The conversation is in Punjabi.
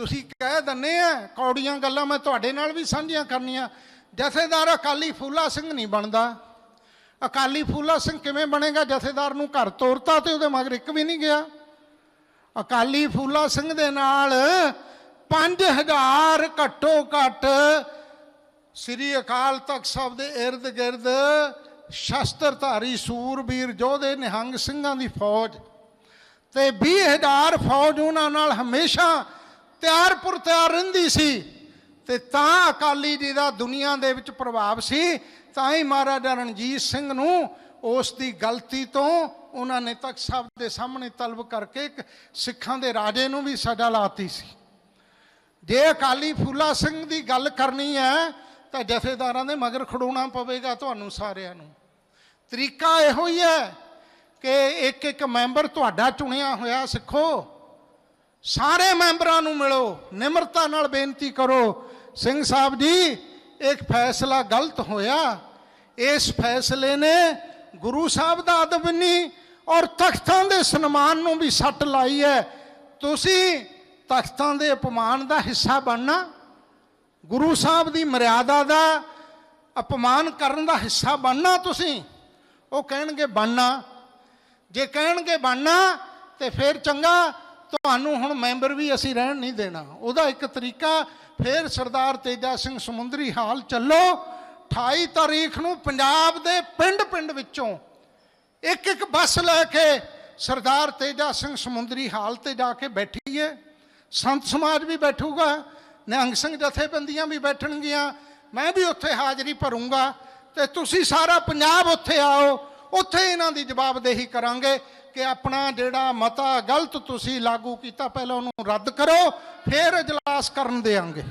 ਤੁਸੀਂ ਕਹਿ ਦੰਨੇ ਆ, ਕੌੜੀਆਂ ਗੱਲਾਂ ਮੈਂ ਤੁਹਾਡੇ ਨਾਲ ਵੀ ਸਾਂਝੀਆਂ ਕਰਨੀਆਂ। ਜਥੇਦਾਰ ਅਕਾਲੀ ਫੂਲਾ ਸਿੰਘ ਨਹੀਂ ਬਣਦਾ। ਅਕਾਲੀ ਫੂਲਾ ਸਿੰਘ ਕਿਵੇਂ ਬਣੇਗਾ? ਜਥੇਦਾਰ ਨੂੰ ਘਰ ਤੋਰਤਾ ਤੇ ਉਹਦੇ ਮਗਰ ਇੱਕ ਵੀ ਨਹੀਂ ਗਿਆ। ਅਕਾਲੀ ਫੂਲਾ ਸਿੰਘ ਦੇ ਨਾਲ 5000 ਘੱਟੋ ਘੱਟ ਸ੍ਰੀ ਅਕਾਲ ਤਖਤ ਸਾਹਿਬ ਦੇ ਇਰਦ ਗਿਰਦ ਸ਼ਸਤਰਧਾਰੀ ਸੂਰਬੀਰ ਯੋਧੇ ਨਿਹੰਗ ਸਿੰਘਾਂ ਦੀ ਫੌਜ। ਤੇ 20000 ਫੌਜ ਉਹਨਾਂ ਨਾਲ ਹਮੇਸ਼ਾ ਤਿਆਰ ਪੁਰ ਤਿਆਰ ਰਹਿੰਦੀ ਸੀ ਤੇ ਤਾਂ ਅਕਾਲੀ ਜੀ ਦਾ ਦੁਨੀਆ ਦੇ ਵਿੱਚ ਪ੍ਰਭਾਵ ਸੀ, ਤਾਂ ਹੀ ਮਹਾਰਾਜਾ ਰਣਜੀਤ ਸਿੰਘ ਨੂੰ ਉਸ ਦੀ ਗਲਤੀ ਤੋਂ ਉਹਨਾਂ ਨੇ ਤਖਤ ਸਾਹਿਬ ਦੇ ਸਾਹਮਣੇ ਤਲਬ ਕਰਕੇ ਸਿੱਖਾਂ ਦੇ ਰਾਜੇ ਨੂੰ ਵੀ ਸਜ਼ਾ ਲਾਤੀ ਸੀ। ਜੇ ਅਕਾਲੀ ਫੂਲਾ ਸਿੰਘ ਦੀ ਗੱਲ ਕਰਨੀ ਹੈ, ਤਾਂ ਜਥੇਦਾਰਾਂ ਦੇ ਮਗਰ ਖੜੋਣਾ ਪਵੇਗਾ ਤੁਹਾਨੂੰ ਸਾਰਿਆਂ ਨੂੰ। ਤਰੀਕਾ ਇਹੋ ਹੀ ਹੈ ਕਿ ਇੱਕ ਇੱਕ ਮੈਂਬਰ ਤੁਹਾਡਾ ਚੁਣਿਆ ਹੋਇਆ ਸਿੱਖੋ। ਸਾਰੇ ਮੈਂਬਰਾਂ ਨੂੰ ਮਿਲੋ, ਨਿਮਰਤਾ ਨਾਲ ਬੇਨਤੀ ਕਰੋ। ਸਿੰਘ ਸਾਹਿਬ ਜੀ, ਇੱਕ ਫੈਸਲਾ ਗਲਤ ਹੋਇਆ। ਇਸ ਫੈਸਲੇ ਨੇ ਗੁਰੂ ਸਾਹਿਬ ਦਾ ਅਦਬ ਨਹੀਂ, ਔਰ ਤਖਤਾਂ ਦੇ ਸਨਮਾਨ ਨੂੰ ਵੀ ਸੱਟ ਲਾਈ ਹੈ। ਤੁਸੀਂ ਤਖਤਾਂ ਦੇ ਅਪਮਾਨ ਦਾ ਹਿੱਸਾ ਬਣਨਾ, ਗੁਰੂ ਸਾਹਿਬ ਦੀ ਮਰਿਆਦਾ ਦਾ ਅਪਮਾਨ ਕਰਨ ਦਾ ਹਿੱਸਾ ਬਣਨਾ ਤੁਸੀਂ। ਉਹ ਕਹਿਣਗੇ, ਬਣਨਾ। ਜੇ ਕਹਿਣਗੇ, ਬਣਨਾ, ਤੇ ਫਿਰ ਚੰਗਾ ਤੁਹਾਨੂੰ ਹੁਣ ਮੈਂਬਰ ਵੀ ਅਸੀਂ ਰਹਿਣ ਨਹੀਂ ਦੇਣਾ। ਉਹਦਾ ਇੱਕ ਤਰੀਕਾ, ਫਿਰ ਸਰਦਾਰ ਤੇਜਾ ਸਿੰਘ ਸਮੁੰਦਰੀ ਹਾਲ ਚੱਲੋ। 28 ਤਾਰੀਖ ਨੂੰ ਪੰਜਾਬ ਦੇ ਪਿੰਡ-ਪਿੰਡ ਵਿੱਚੋਂ ਇੱਕ ਇੱਕ ਬੱਸ ਲੈ ਕੇ ਸਰਦਾਰ ਤੇਜਾ ਸਿੰਘ ਸਮੁੰਦਰੀ ਹਾਲ ਤੇ ਜਾ ਕੇ ਬੈਠੀਏ। ਸੰਤ ਸਮਾਜ ਵੀ ਬੈਠੂਗਾ, ਨਿਹੰਗ ਸਿੰਘ ਜਥੇਬੰਦੀਆਂ ਵੀ ਬੈਠਣਗੀਆਂ। ਮੈਂ ਵੀ ਉੱਥੇ ਹਾਜ਼ਰੀ ਭਰੂੰਗਾ ਤੇ ਤੁਸੀਂ ਸਾਰਾ ਪੰਜਾਬ ਉੱਥੇ ਆਓ। ਉੱਥੇ ਇਹਨਾਂ ਦੀ ਜਵਾਬਦੇਹੀ ਕਰਾਂਗੇ ਕਿ ਆਪਣਾ ਜਿਹੜਾ ਮਤਾ ਗਲਤ ਤੁਸੀਂ ਲਾਗੂ ਕੀਤਾ, ਪਹਿਲਾਂ ਉਹਨੂੰ ਰੱਦ ਕਰੋ, ਫਿਰ ਇਜਲਾਸ ਕਰਨ ਦੇਵਾਂਗੇ